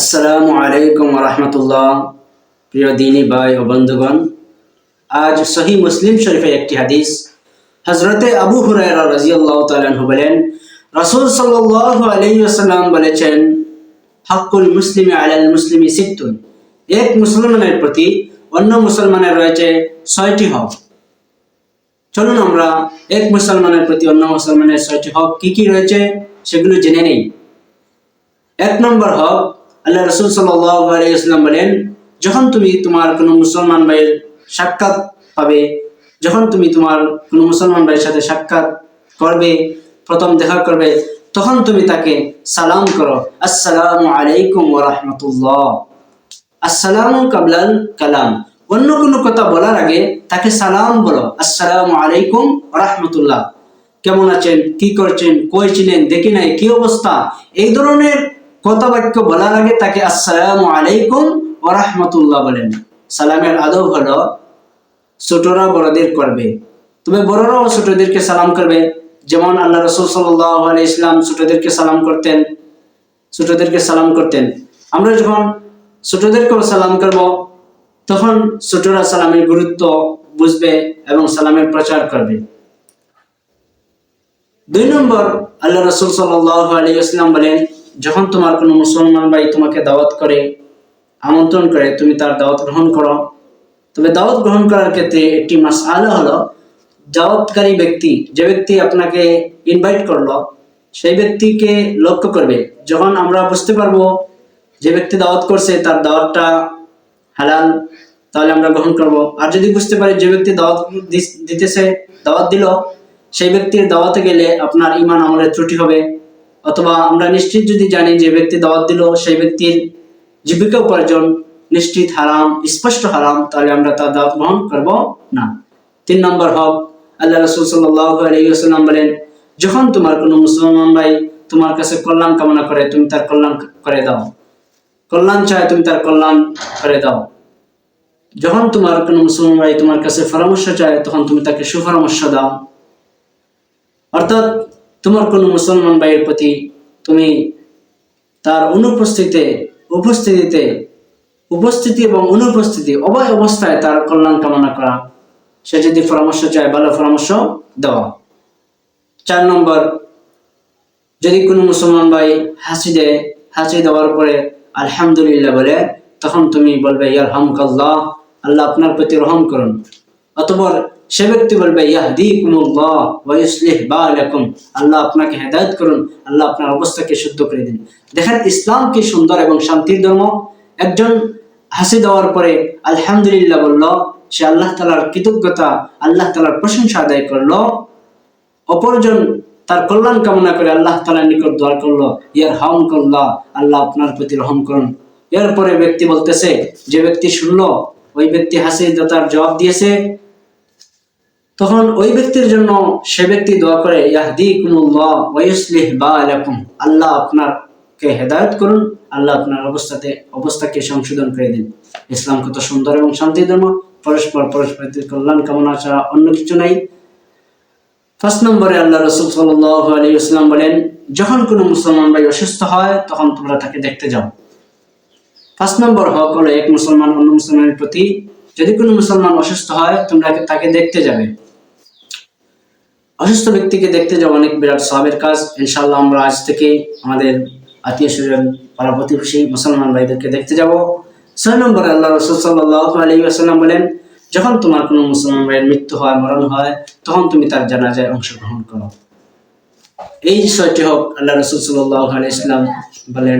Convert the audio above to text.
আসসালামু আলাইকুম রহমতুল্লাহ। প্রিয় দিনী ভাই ও বন্ধুগণ, আজ সহি মুসলিম শরীফের একটি হাদিস হজরতে আবু হুরায়রা রাজিয়াল্লাহ তালানহু বলেন, রাসূল সাল্লাল্লাহু আলাইহি ওয়াসাল্লাম বলেছেন, হাক্কুল মুসলিম আলাল মুসলিমি সিত্তুন। এক মুসলমানের প্রতি অন্য মুসলমানের রয়েছে ছয়টি হক। চলুন আমরা এক মুসলমানের প্রতি অন্য মুসলমানের ছয়টি হক কি কি রয়েছে সেগুলো জেনে নেই। এক নম্বর হক আল্লাহ রসুল সাল্লাম বলেন, যখন তুমি তোমার কোনো মুসলমান ভাইয়ের সাক্ষাৎ পাবে, যখন তুমি তোমার কোনো মুসলমান ভাইয়ের সাথে সাক্ষাৎ করবে, প্রথম দেখা করবে, তখন তুমি তাকে সালাম করো, আসসালামু আলাইকুম রাহমাতুল্লাহ। আসসালামু কাবলাল কালাম। অন্য কোনো কথা বলার আগে তাকে সালাম বলো, আসসালামু আলাইকুম রাহমাতুল্লাহ। কেমন আছেন? কি করছেন? কই ছিলেন? দেখি নাই? কি অবস্থা? এই ধরনের কথা বাক্য বলার আগে তাকে আসসালামু আলাইকুম ও রাহমাতুল্লাহ বলেন। সালামের আদব হলো ছোটরা বড়দের করবে। তবে বড়রাও ছোটদেরকে সালাম করবে। যেমন আল্লাহ রসুল সাল্লাহ আলি ইসলাম ছোটদেরকে সালাম করতেন, ছোটদেরকে সালাম করতেন। আমরা যখন ছোটদেরকেও সালাম করব, তখন ছোটরা সালামের গুরুত্ব বুঝবে এবং সালামের প্রচার করবে। দুই নম্বর, আল্লাহ রসুল সাল্লাহ আলী ইসলাম বলেন যখন তোমার কোনো মুসলমান ভাই তোমাকে দাওয়াত করে, আমন্ত্রণ করে, তুমি তার দাওয়াত গ্রহণ করো, তবে দাওয়াত গ্রহণ করার ক্ষেত্রে একটি মাস আলো হলো, দাওয়াতকারী ব্যক্তি, যে ব্যক্তি আপনাকে ইনভাইট করল, সেই ব্যক্তিকে লক্ষ্য করবে। যখন আমরা বুঝতে পারব যে ব্যক্তি দাওয়াত করছে, তার দাওয়াতটা হালাল, তাহলে আমরা গ্রহণ করব। আর যদি বুঝতে পারি যে ব্যক্তি দাওয়াত দিতেছে, দাওয়াত দিল, সেই ব্যক্তির দাওয়াতে গেলে আপনার ইমান আমলের ত্রুটি হবে। অথবা আমরা নিশ্চিত যদি জানি যে ব্যক্তি দাওয়াত দিল, সেই ব্যক্তির জীবিকা উপার্জন নিশ্চিত হারাম, স্পষ্ট হারাম, তাহলে আমরা তার দাওয়াত গ্রহণ করব না। তিন নম্বর হক, আল্লাহ রসুল সাল্লাম বলেন, যখন তোমার কোনো মুসলমান ভাই তোমার কাছে কল্যাণ কামনা করে, তুমি তার কল্যাণ করে দাও। কল্যাণ চায়, তুমি তার কল্যাণ করে দাও। যখন তোমার কোনো মুসলমান ভাই তোমার কাছে পরামর্শ চায়, তখন তুমি তাকে সুপরামর্শ দাও। অর্থাৎ তোমার কোনো মুসলমান ভাইয়ের প্রতি তুমি তার অনুপস্থিতিতে, উপস্থিতিতে, উপস্থিতি এবং অনুপস্থিতি উভয় অবস্থায় তার কল্যাণ কামনা করা। সে যদি পরামর্শ চায়, ভালো পরামর্শ দেওয়া। চার নম্বর, যদি কোনো মুসলমান ভাই হাসি দেয় হাসি দেওয়ার পরে আলহামদুলিল্লাহ বলে, তখন তুমি বলবে ইয়ার হামকাল্লাহ আল্লাহ আপনার প্রতি রহম করুন। অতপর সে ব্যক্তি বলবে, ইয়াহদিকুমুল্লাহ ওয়া ইউসলিহ বালাকুম আল্লাহ আপনাকে হেদায়েত করুন, আল্লাহ আপনার অবস্থাকে শুদ্ধ করে দিন। দেখেন, ইসলাম কি সুন্দর এবং শান্তির ধর্ম। একজন হাসি দেওয়ার পরে আলহামদুলিল্লাহ বলল, সে আল্লাহ তালার কৃতজ্ঞতা, আল্লাহ তালার প্রশংসা আদায় করল। অপরজন তার কল্যাণ কামনা করে আল্লাহ তালার নিকট দোয়া করল ইয়ার হাম করল্লাহ আল্লাহ আপনার প্রতি রহম করুন। এরপরে ব্যক্তি বলতেছে, যে ব্যক্তি শুনলো, ওই ব্যক্তি হাসি তার জবাব দিয়েছে। তখন ওই ব্যক্তির জন্য সে ব্যক্তি দোয়া করে, ইয়াহদিকুমুল্লাহ ওয়া ইউসলিহ বালাকুম। আল্লাহ আপনাকে হেদায়েত করুন, আল্লাহ আপনার অবস্থাতে, অবস্থাকে সংশোধন করে দিন। ইসলাম কত সুন্দর এবং শান্তি ধর্ম। পরস্পর পরস্পরের কল্যাণ কামনা ছাড়া অন্য কিছু নাই। ফার্স্ট নম্বরে আল্লাহ রসুল সাল্লাহ আলী ইসলাম বলেন, যখন কোনো মুসলমান ভাই অসুস্থ হয়, তখন তোমরা তাকে দেখতে যাও। ফার্স্ট নম্বর হক হলো, এক মুসলমান অন্য মুসলমানের প্রতি, যদি কোনো মুসলমান অসুস্থ হয়, তোমরা তাকে দেখতে যাবে। অসুস্থ ব্যক্তিকে দেখতে যাওয়া অনেক বিরাট সবের কাজ। ইনশাল্লাহ আমরা আজ থেকে আমাদের আত্মীয় স্বজন, পাড়া প্রতিবেশী, মুসলমান ভাইদেরকে দেখতে যাব। ছয় নম্বরে আল্লাহ রসুল সাল্লাহ আলী আসাল্লাম বলেন, যখন তোমার কোনো মুসলমান ভাইয়ের মৃত্যু হয়, মরণ হয়, তখন তুমি তার জানাজায় অংশগ্রহণ করো। এই ছয়টি হোক, আল্লাহ রসুল সাল্লাহ আলি ইসলাম বলেন।